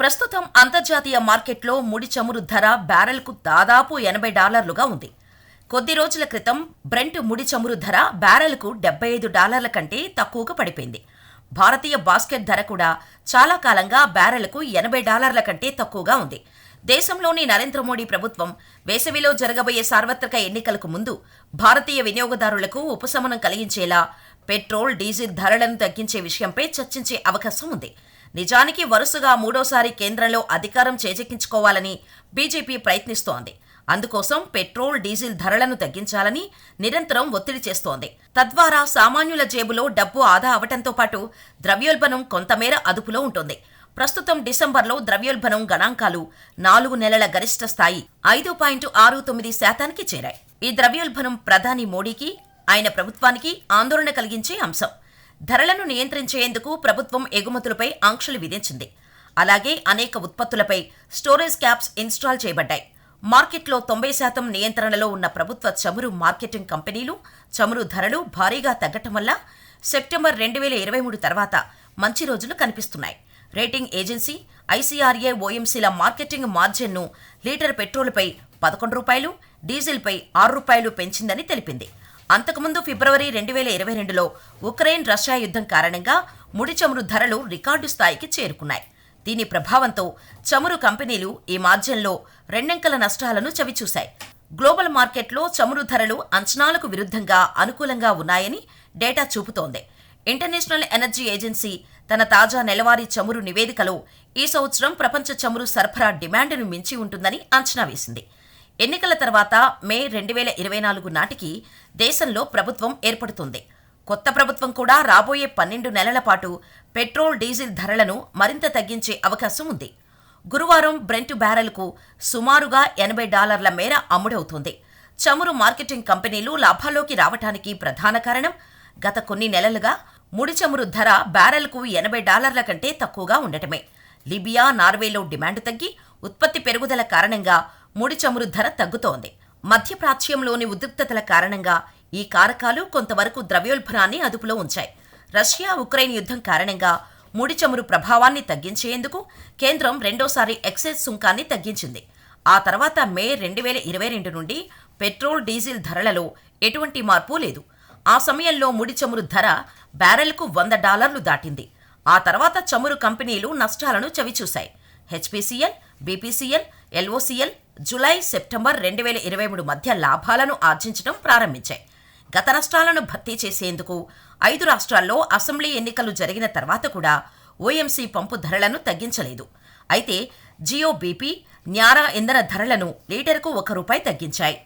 ప్రస్తుతం అంతర్జాతీయ మార్కెట్లో ముడి చమురు ధర బ్యారెల్కు దాదాపు ఎనభై డాలర్లుగా ఉంది. కొద్ది రోజుల క్రితం బ్రెంట్ ముడి చమురు ధర బ్యారెల్కు డెబ్బై ఐదు డాలర్ల కంటే తక్కువగా పడిపోయింది. భారతీయ బాస్కెట్ ధర కూడా చాలా కాలంగా బ్యారెల్కు ఎనభై డాలర్ల కంటే తక్కువగా ఉంది. దేశంలోని నరేంద్ర మోడీ ప్రభుత్వం వేసవిలో జరగబోయే సార్వత్రిక ఎన్నికలకు ముందు భారతీయ వినియోగదారులకు ఉపశమనం కలిగించేలా పెట్రోల్ డీజిల్ ధరలను తగ్గించే విషయంపై చర్చించే అవకాశం ఉంది. నిజానికి వరుసగా మూడోసారి కేంద్రంలో అధికారం చేజెక్కించుకోవాలని బీజేపీ ప్రయత్నిస్తోంది. అందుకోసం పెట్రోల్ డీజిల్ ధరలను తగ్గించాలని నిరంతరం ఒత్తిడి చేస్తోంది. తద్వారా సామాన్యుల జేబులో డబ్బు ఆదా అవటంతో పాటు ద్రవ్యోల్బణం కొంతమేర అదుపులో ఉంటుంది. ప్రస్తుతం డిసెంబర్లో ద్రవ్యోల్బణం గణాంకాలు నాలుగు నెలల గరిష్ట స్థాయి ఐదు పాయింట్ ఆరు తొమ్మిది శాతానికి చేరాయి. ఈ ద్రవ్యోల్బణం ప్రధాని మోడీకి ఆయన ప్రభుత్వానికి ఆందోళన కలిగించే అంశం. ధరలను నియంత్రించేందుకు ప్రభుత్వం ఎగుమతులపై ఆంక్షలు విధించింది. అలాగే అనేక ఉత్పత్తులపై స్టోరేజ్ క్యాప్స్ ఇన్స్టాల్ చేయబడ్డాయి. మార్కెట్లో తొంభై శాతం నియంత్రణలో ఉన్న ప్రభుత్వ చమురు మార్కెటింగ్ కంపెనీలు చమురు ధరలు భారీగా తగ్గటం వల్ల సెప్టెంబర్ రెండు వేల ఇరవై మూడు తర్వాత మంచి రోజులు కనిపిస్తున్నాయి. రేటింగ్ ఏజెన్సీ ఐసీఆర్ఏ ఓఎంసీల మార్కెటింగ్ మార్జిన్ను లీటర్ పెట్రోల్పై పదకొండు రూపాయలు డీజిల్పై ఆరు రూపాయలు పెంచిందని తెలిపింది. అంతకుముందు ఫిబ్రవరి రెండు వేల ఇరవై రెండులో ఉక్రెయిన్ రష్యా యుద్ధం కారణంగా ముడి చమురు ధరలు రికార్డు స్థాయికి చేరుకున్నాయి. దీని ప్రభావంతో చమురు కంపెనీలు ఈ మార్జిన్లో రెండంకల నష్టాలను చవిచూశాయి. గ్లోబల్ మార్కెట్లో చమురు ధరలు అంచనాలకు విరుద్ధంగా అనుకూలంగా ఉన్నాయని డేటా చూపుతోంది. ఇంటర్నేషనల్ ఎనర్జీ ఏజెన్సీ తన తాజా నెలవారీ చమురు నివేదికలో ఈ సంవత్సరం ప్రపంచ చమురు సరఫరా డిమాండ్ను మించి ఉంటుందని అంచనా వేసింది. ఎన్నికల తర్వాత మే రెండు వేల ఇరవై నాలుగు నాటికి దేశంలో ప్రభుత్వం ఏర్పడుతుంది. కొత్త ప్రభుత్వం కూడా రాబోయే పన్నెండు నెలల పాటు పెట్రోల్ డీజిల్ ధరలను మరింత తగ్గించే అవకాశం ఉంది. గురువారం బ్రెంట్ బ్యారెల్కు సుమారుగా ఎనభై డాలర్ల మేర అమ్ముడవుతుంది. చమురు మార్కెటింగ్ కంపెనీలు లాభాల్లోకి రావటానికి ప్రధాన కారణం గత కొన్ని నెలలుగా ముడి చమురు ధర బ్యారెల్కు ఎనభై డాలర్ల కంటే తక్కువగా ఉండటమే. లిబియా నార్వేలో డిమాండ్ తగ్గి ఉత్పత్తి పెరుగుదల కారణంగా ముడి చమురు ధర తగ్గుతోంది మధ్యప్రాచ్యంలోని ఉద్రిక్తతల కారణంగా ఈ కారకాలు కొంతవరకు ద్రవ్యోల్బణాన్ని అదుపులో ఉంచాయి. రష్యా ఉక్రెయిన్ యుద్ధం కారణంగా ముడి చమురు ప్రభావాన్ని తగ్గించేందుకు కేంద్రం రెండోసారి ఎక్సైజ్ సుంకాన్ని తగ్గించింది. ఆ తర్వాత మే రెండు వేల ఇరవై రెండు నుండి పెట్రోల్ డీజిల్ ధరలలో ఎటువంటి మార్పు లేదు. ఆ సమయంలో ముడి చమురు ధర బ్యారెల్కు వంద డాలర్లు దాటింది. ఆ తర్వాత చమురు కంపెనీలు నష్టాలను చవిచూశాయి. హెచ్పిసిఎల్ బీపీసీఎల్ ఎల్ఓసీఎల్ జులై సెప్టెంబర్ రెండు వేల ఇరవై మూడు మధ్య లాభాలను ఆర్జించడం ప్రారంభించాయి. గత నష్టాలను భర్తీ చేసేందుకు ఐదు రాష్ట్రాల్లో అసెంబ్లీ ఎన్నికలు జరిగిన తర్వాత కూడా ఓఎంసీ పంపు ధరలను తగ్గించలేదు. అయితే జియో బీపీ న్యారా ఇంధన ధరలను లీటర్కు ఒక రూపాయి తగ్గించాయి.